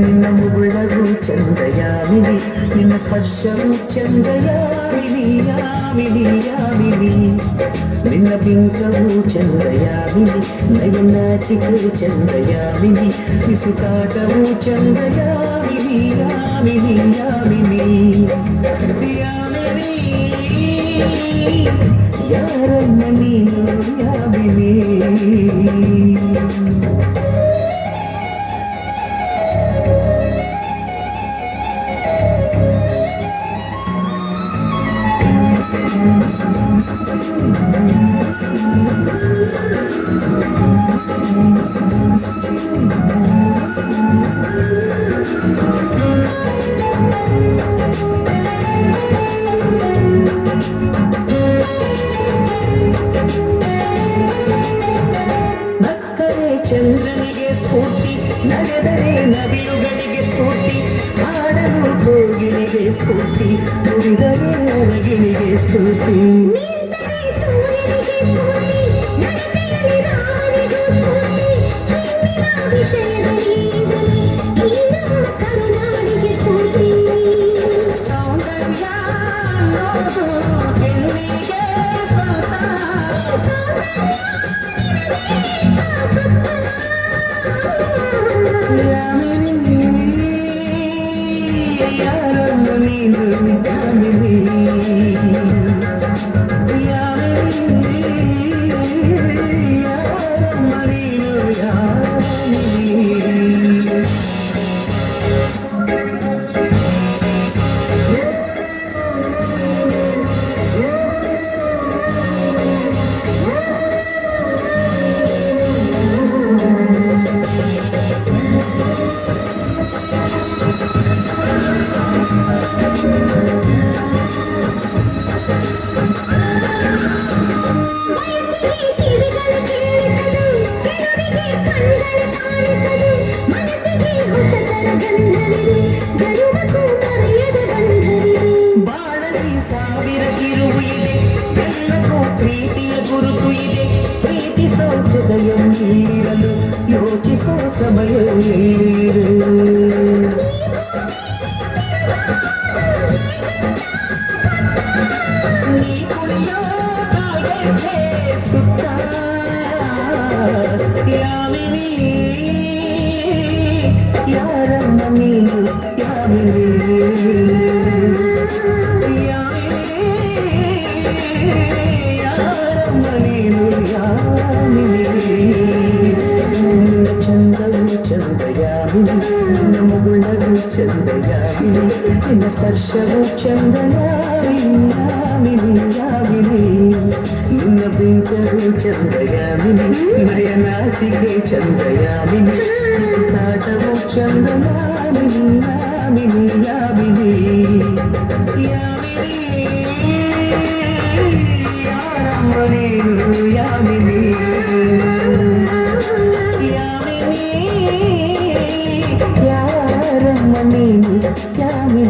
ಚಂದಯಾಮಿನಿ ನಿನ್ನ ಮುಗುಳವು ಚಂದಯಾಮಿನಿ ನಿನ್ನ ಸ್ಪರ್ಶವು ಚಂದಯಾಮಿನಿ ಯಾಮಿನಿ ಯಾಮಿನಿ ನಿನ್ನ ಬಿಂಕವು ಚಂದಯಾಮಿನಿ ನಯನಾಚಿಕೆ ಚಂದಯಾಮಿನಿ ಬಿಸುಕಾಟವು ಚಂದಯಾಮಿನಿ ಯಾಮಿನಿ ಯಾಮಿನಿ ಯಾಮಿನಿ ಯಾರನ್ನ ನಡೆದರೆ ನವಿಲುಗಳಿಗೆ ಸ್ಫೂರ್ತಿ ಹಾಡಲು ಕೋಗಿಲಿಗೆ ಸ್ಫೂರ್ತಿ ನುಡಿದರೆ ಅರಗಿಲಿಗೆ ಸ್ಫೂರ್ತಿ ನಿಂತರೆ ನೀನು ಸಾವಿರ ತಿರುವು ಇದೆ ಎಲ್ಲಕ್ಕೂ ಪ್ರೀತಿಯ ಗುರುತು ಇದೆ ಪ್ರೀತಿಸೋ ಹೃದಯ ನೀರಲು ಯೋಚಿಸೋ ಸಮಯ ನೀರು ನೀ ಕುಣಿಯೋ ಕಾಗೆಗೆ ಸುತ್ತ ಯಾಮಿನಿ ಯಾರಮ್ಮ ನೀನು ಯಾಮಿನಿ ಚಂದಯಾಮಿನಿ ನಿನ್ನ ಮುಗುಳವು ಚಂದಯಾಮಿನಿ ನಿನ್ನ ಸ್ಪರ್ಶವು ಚಂದಯಾಮಿನಿ ಯಾಮಿನಿ ನಿನ್ನ ಬಿಂಕವು ಚಂದಯಾಮಿನಿ ನಯನಾಚಿಕೆ ಚಂದಯಾಮಿನಿ ಸುತ್ತಾಟವು ಚಂದಯಾಮಿನಿ ಯಾಮಿನಿ ಯಾಮಿನಿ ಯಾಮಿನಿ ஞானமே நிஜ ஞானமே